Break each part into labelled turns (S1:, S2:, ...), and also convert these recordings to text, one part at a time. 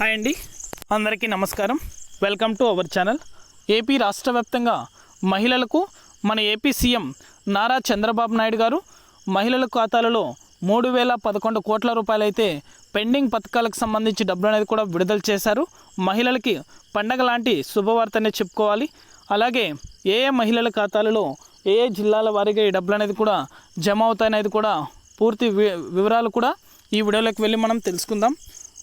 S1: Hi అండి. అందరికీ నమస్కారం. Welcome to our channel. AP రాష్ట్ర వ్యాప్తంగా మహిళలకు మన ఏపీ సీఎం నారా చంద్రబాబు నాయుడు గారు మహిళల ఖాతాలలో మూడు వేల పదకొండు కోట్ల రూపాయలైతే పెండింగ్ పథకాలకు సంబంధించి డబ్బులు అనేది కూడా విడుదల చేశారు. మహిళలకి పండగ లాంటి శుభవార్తనే చెప్పుకోవాలి. అలాగే ఏ ఏ మహిళల ఖాతాలలో ఏ ఏ జిల్లాల వారీగా ఈ డబ్బులు అనేది కూడా జమ అవుతాయనేది కూడా పూర్తి వి- వివరాలు కూడా ఈ వీడియోలోకి వెళ్ళి మనం తెలుసుకుందాం.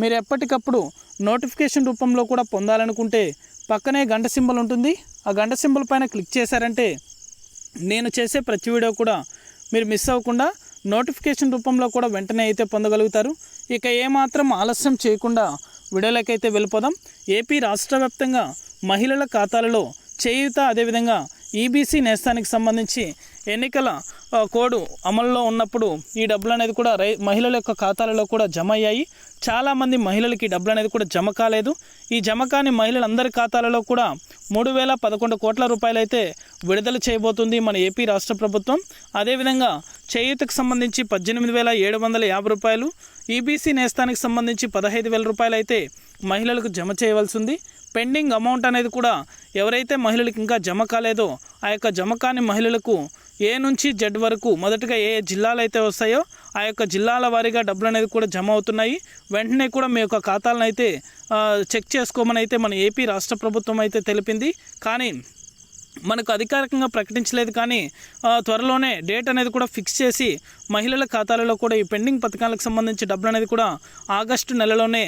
S1: మీరు ఎప్పటికప్పుడు నోటిఫికేషన్ రూపంలో కూడా పొందాలనుకుంటే పక్కనే గంట సింబల్ ఉంటుంది. ఆ గంట సింబల్ పైన క్లిక్ చేశారంటే నేను చేసే ప్రతి వీడియో కూడా మీరు మిస్ అవ్వకుండా నోటిఫికేషన్ రూపంలో కూడా వెంటనే అయితే పొందగలుగుతారు. ఇక ఏమాత్రం ఆలస్యం చేయకుండా వీడియోలకైతే వెళ్ళిపోదాం. ఏపీ రాష్ట్ర వ్యాప్తంగా మహిళల ఖాతాలలో చేయుత అదేవిధంగా ఈబీసీ నేస్తానికి సంబంధించి ఎన్నికల కోడ్ అమల్లో ఉన్నప్పుడు ఈ డబ్బులు అనేది కూడా రై మహిళల యొక్క ఖాతాలలో కూడా జమ అయ్యాయి. చాలామంది మహిళలకి ఈ డబ్బులు అనేది కూడా జమ కాలేదు. ఈ జమ కాని మహిళలందరి ఖాతాలలో కూడా మూడు వేల పదకొండు కోట్ల రూపాయలు అయితే విడుదల చేయబోతుంది మన ఏపీ రాష్ట్ర ప్రభుత్వం. అదేవిధంగా చేయూతకు సంబంధించి పద్దెనిమిది వేల ఏడు వందల యాభై రూపాయలు ఈబీసీ నేస్తానికి సంబంధించి పదహైదు వేల రూపాయలు అయితే మహిళలకు జమ చేయవలసి ఉంది పెండింగ్ అమౌంట్ అనేది కూడా ఎవరైతే మహిళలకు ఇంకా జమ కాలేదో ఆ యొక్క జమ కాని మహిళలకు ఏ నుంచి జెడ్ వరకు మొదటగా ఏ జిల్లాలు అయితే వస్తాయో ఆ యొక్క జిల్లాల వారీగా డబ్బులు అనేది కూడా జమ అవుతున్నాయి. వెంటనే కూడా మీ యొక్క ఖాతాలను అయితే చెక్ చేసుకోమని అయితే మన ఏపీ రాష్ట్ర ప్రభుత్వం అయితే తెలిపింది. కానీ మనకు అధికారికంగా ప్రకటించలేదు కానీ త్వరలోనే డేట్ అనేది కూడా ఫిక్స్ చేసి మహిళల ఖాతాలలో కూడా ఈ పెండింగ్ పథకాలకు సంబంధించి డబ్బులు అనేది కూడా ఆగస్టు నెలలోనే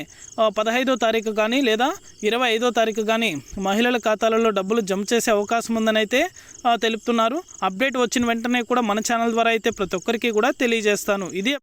S1: పదహైదో తారీఖు కానీ లేదా ఇరవై ఐదో తారీఖు కానీ మహిళల ఖాతాలలో డబ్బులు జమ చేసే అవకాశం ఉందని అయితే తెలుపుతున్నారు. అప్డేట్ వచ్చిన వెంటనే కూడా మన ఛానల్ ద్వారా అయితే ప్రతి ఒక్కరికి కూడా తెలియజేస్తాను. ఇది